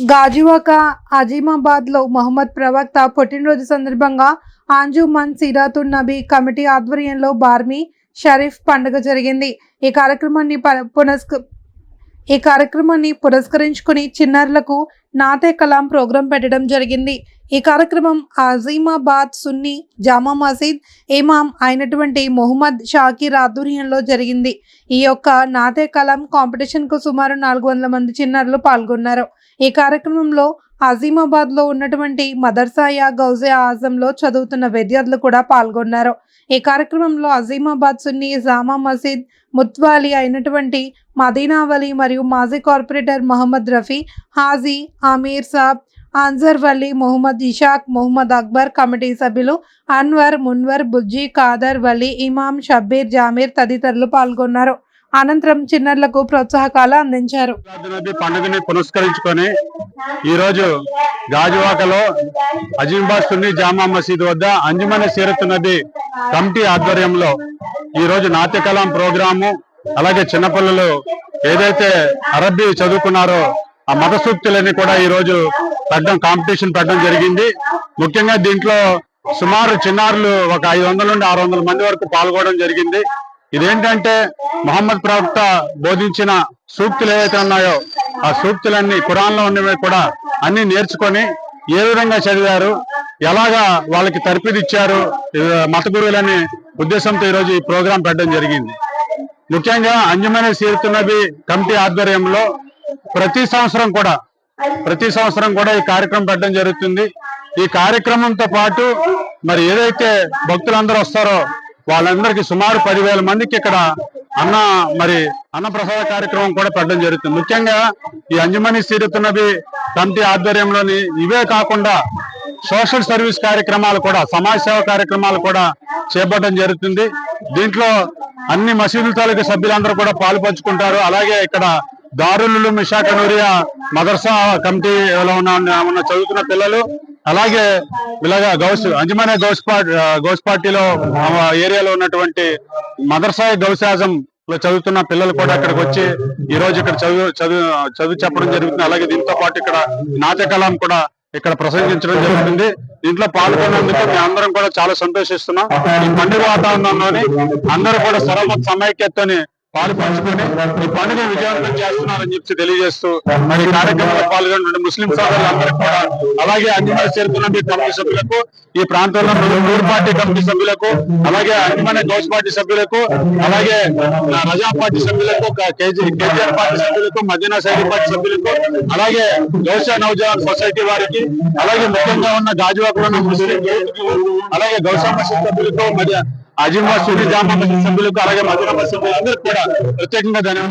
గాజువాక అజీమాబాద్లో మహమ్మద్ ప్రవక్త పుట్టినరోజు సందర్భంగా ఆంజుమన్ సిరాతున్ నబీ కమిటీ ఆధ్వర్యంలో బార్మీ షరీఫ్ పండుగ జరిగింది. ఈ కార్యక్రమాన్ని ప- పునస్క ఈ కార్యక్రమాన్ని పురస్కరించుకుని చిన్నారులకు నాతే కలాం ప్రోగ్రాం పెట్టడం జరిగింది. ఈ కార్యక్రమం అజీమాబాద్ సున్నీ జామా మసీద్ ఇమాం అయినటువంటి మొహమ్మద్ షాకీర్ ఆధ్వర్యంలో జరిగింది. ఈ యొక్క నాతే కలాం కాంపిటీషన్కు సుమారు నాలుగు వందల మంది చిన్నారులు పాల్గొన్నారు. ఈ కార్యక్రమంలో అజీమాబాద్లో ఉన్నటువంటి మదర్సాయా గౌజే ఆజంలో చదువుతున్న విద్యార్థులు కూడా పాల్గొన్నారు. ఈ కార్యక్రమంలో అజీమాబాద్ సున్నీ జామా మసీద్ ముత్వాలి అయినటువంటి మదీనావలి మరియు మాజీ కార్పొరేటర్ మహమ్మద్ రఫీ హాజీ అమీర్ సాబ్ అన్జర్ వలీ మొహమ్మద్ ఇషాక్ మొహమ్మద్ అక్బర్ కమిటీ సభ్యులు అన్వర్ మున్వర్ బుజ్జి ఖాదర్ వలీ ఇమాం షబ్బీర్ జామీర్ తదితరులు పాల్గొన్నారు. అనంతరం చిన్నర్లకు ప్రోత్సాహకాలు అందించారు. పండుగని పురస్కరించుకొని ఈ రోజు గాజువాకలో అజీంబాద్ సున్నీ జామా మసీద్ వద్ద అంజుమన సీరత్ నది కమిటీ ఆధ్వర్యంలో ఈ రోజు నాట్య ప్రోగ్రాము అలాగే చిన్నపిల్లలు ఏదైతే అరబ్బీ చదువుకున్నారో ఆ మత సూక్తులన్నీ కూడా ఈ రోజు పెట్టడం కాంపిటీషన్ పెట్టడం జరిగింది. ముఖ్యంగా దీంట్లో సుమారు చిన్నారులు ఒక ఐదు వందల నుండి ఆరు వందల మంది వరకు పాల్గొనడం జరిగింది. ఇదేంటంటే మహమ్మద్ ప్రవక్త బోధించిన సూక్తులు ఏవైతే ఉన్నాయో ఆ సూక్తులన్నీ కురాన్లో ఉన్నవి కూడా అన్ని నేర్చుకొని ఏ విధంగా చదివారు ఎలాగా వాళ్ళకి తర్పిదిచ్చారు మత గురువులని ఉద్దేశంతో ఈరోజు ఈ ప్రోగ్రాం పెట్టడం జరిగింది. ముఖ్యంగా అంజమైన సీరుతున్నబి కమిటీ ఆధ్వర్యంలో ప్రతి సంవత్సరం కూడా ప్రతి సంవత్సరం కూడా ఈ కార్యక్రమం పెట్టడం జరుగుతుంది. ఈ కార్యక్రమంతో పాటు మరి ఏదైతే భక్తులందరూ వస్తారో వాళ్ళందరికీ సుమారు పదివేల మందికి ఇక్కడ అన్న మరి అన్నప్రసాద కార్యక్రమం కూడా పెట్టడం జరుగుతుంది. ముఖ్యంగా ఈ అంజమని సీరుతున్నబి కమిటీ ఆధ్వర్యంలోని ఇవే కాకుండా సోషల్ సర్వీస్ కార్యక్రమాలు కూడా సమాజ సేవ కార్యక్రమాలు కూడా చేపట్టడం జరుగుతుంది. దీంట్లో అన్ని మసీదుల తాలూకా సభ్యులందరూ కూడా పాలు పంచుకుంటారు అలాగే ఇక్కడ దారులు విశాఖ నూరియా మదర్సా కమిటీలో ఉన్న ఉన్న చదువుతున్న పిల్లలు అలాగే ఇలాగా గౌస్ అంజమానే గౌస్ పార్టీ గౌస్ పార్టీలో ఏరియాలో ఉన్నటువంటి మదర్సాయి గౌశాజం లో చదువుతున్న పిల్లలు కూడా ఇక్కడికి వచ్చి ఈ రోజు ఇక్కడ చదువు చదువు చదువు చెప్పడం జరుగుతుంది. అలాగే దీంతో పాటు ఇక్కడ నాట్య కూడా ఇక్కడ ప్రసంగించడం జరుగుతుంది. దీంట్లో పాల్గొన్నందుకు మేము అందరం కూడా చాలా సంతోషిస్తున్నాం. ఈ పండుగ వాతావరణంలోని అందరూ కూడా సర్వమత సమైక్యతని పాలు పంచుకొని ఈ పండుగ విజయవంతం చేస్తున్నారని చెప్పి తెలియజేస్తూ మరి ఈ కార్యక్రమంలో పాల్గొన్న ముస్లిం సోదరులందరికీ కూడా అలాగే అంజమాన చేరుతున్న కమిటీ సభ్యులకు ఈ ప్రాంతంలో మూడు పార్టీ కమిటీ సభ్యులకు అలాగే అంజమాన గౌస్ పార్టీ సభ్యులకు అలాగే రజా పార్టీ సభ్యులకు కేజీఆర్ పార్టీ సభ్యులకు మదీనా సైడ్ పార్టీ సభ్యులకు అలాగే గౌసా నవజవాన్ సొసైటీ వారికి అలాగే ముఖ్యంగా ఉన్న గాజువాకలో ఉన్న ముస్లిం అలాగే గౌసా మసీద్ సభ్యులకు మరి అజిమా సభ్యులకు అలాగే మదీనా సభ్యులందరూ కూడా ప్రత్యేకంగా ధన్యవాదాలు.